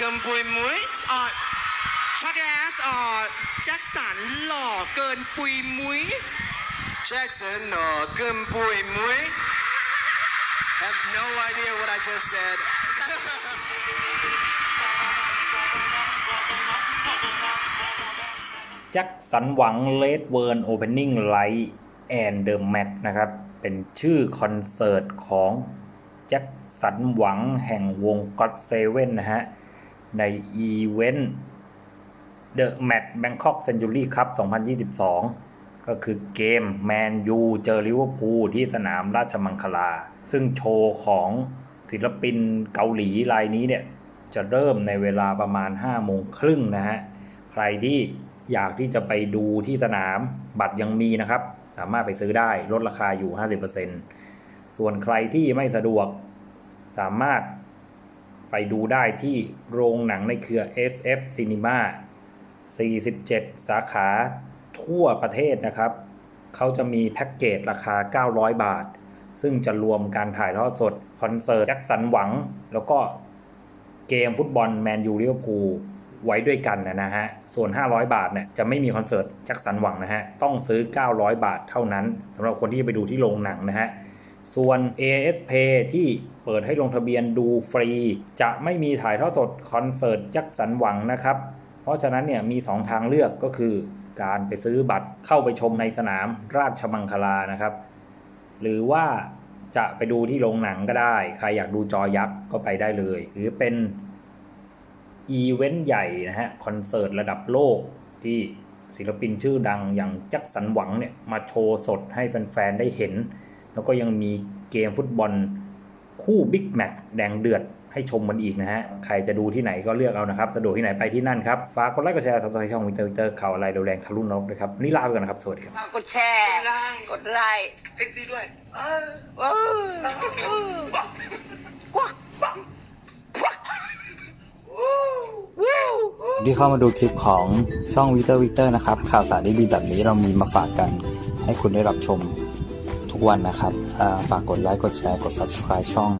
กินปุยมุ้ยเอ่อชักแอสเอ่อแจ็คสันหล่อเกินปุยมุ้ย Jackson or Gumboy Mui. Have no idea what I just said. แจ็คสันหวังเลดเวิร์นโอเพนนิ่งไลท์แอนด์เดอร์แมทนะครับ เป็นชื่อคอนเสิร์ตของแจ็คสันหวังแห่งวงก็อดเซเว่นนะฮะ ในอีเวนต์ The Match Bangkok Century Cup 2022 ก็คือเกมแมนยูเจอลิเวอร์พูลที่สนามราชมังคลา ซึ่งโชว์ของศิลปินเกาหลีรายนี้เนี่ย จะเริ่มในเวลาประมาณ 5 โมงครึ่งนะฮะ ใครที่อยากที่จะไปดูที่สนามบัตรยังมีนะครับ สามารถไปซื้อได้ลดราคาอยู่ 50%ส่วนใครที่ไม่สะดวกสามารถ ไปดูได้ที่โรงหนังในเครือ SF Cinema 47 สาขาทั่วประเทศนะครับ เขาจะมีแพ็กเกจราคา 900 บาท ซึ่งจะรวมการถ่ายทอดสด คอนเสิร์ตแจ็คสันหวัง แล้วก็เกมฟุตบอลแมนยูลิเวอร์พูลไว้ด้วยกันนะฮะ ส่วน 500 บาทเนี่ยจะไม่มีคอนเสิร์ตแจ็คสันหวังนะฮะ ต้องซื้อ 900 บาทเท่านั้นสำหรับคนที่ไปดูที่โรงหนังนะฮะ ส่วน AS Pay ที่เปิดให้ลงทะเบียนดูฟรี จะไม่มีถ่ายทอดสดคอนเสิร์ตจ็คสันหวังนะครับ เพราะฉะนั้นเนี่ยมี 2 ทางเลือกก็คือ การไปซื้อบัตรเข้าไปชมในสนามราชมังคลานะครับ หรือว่าจะไปดูที่โรงหนังก็ได้ ใครอยากดูจอยักษ์ก็ไปได้เลย หรือเป็นอีเวนต์ใหญ่นะฮะคอนเสิร์ตระดับโลกที่ศิลปินชื่อดังอย่างจ็คสันหวังเนี่ยมาโชว์สดให้แฟนๆได้เห็น แล้วก็ยังมีเกมฟุตบอลคู่บิ๊กแมตช์แดงเดือดให้ชมมันอีกนะฮะ ใครจะดูที่ไหนก็เลือกเอานะครับ สะดวกที่ไหนไปที่นั่นครับ ฝากกดไลค์กดแชร์สับสไครต์ช่องวินเตอร์วินเตอร์ข่าวอะไรเร็วแรงทะลุนรกด้วยครับวันนี่ลาไปก่อนนะครับ สวัสดีครับ กดแชร์ กดไลค์เซ็กซี่ด้วยเออเออเออบักกวักบักบักวู้วู้ที่เข้ามาดูคลิปของช่องวิเตอร์วิเตอร์นะครับ ข่าวสารดีๆแบบนี้เรามีมาฝากกันให้คุณได้รับชม ทุกวันนะครับ ฝากกดไลค์ กดแชร์ กด subscribe ช่อง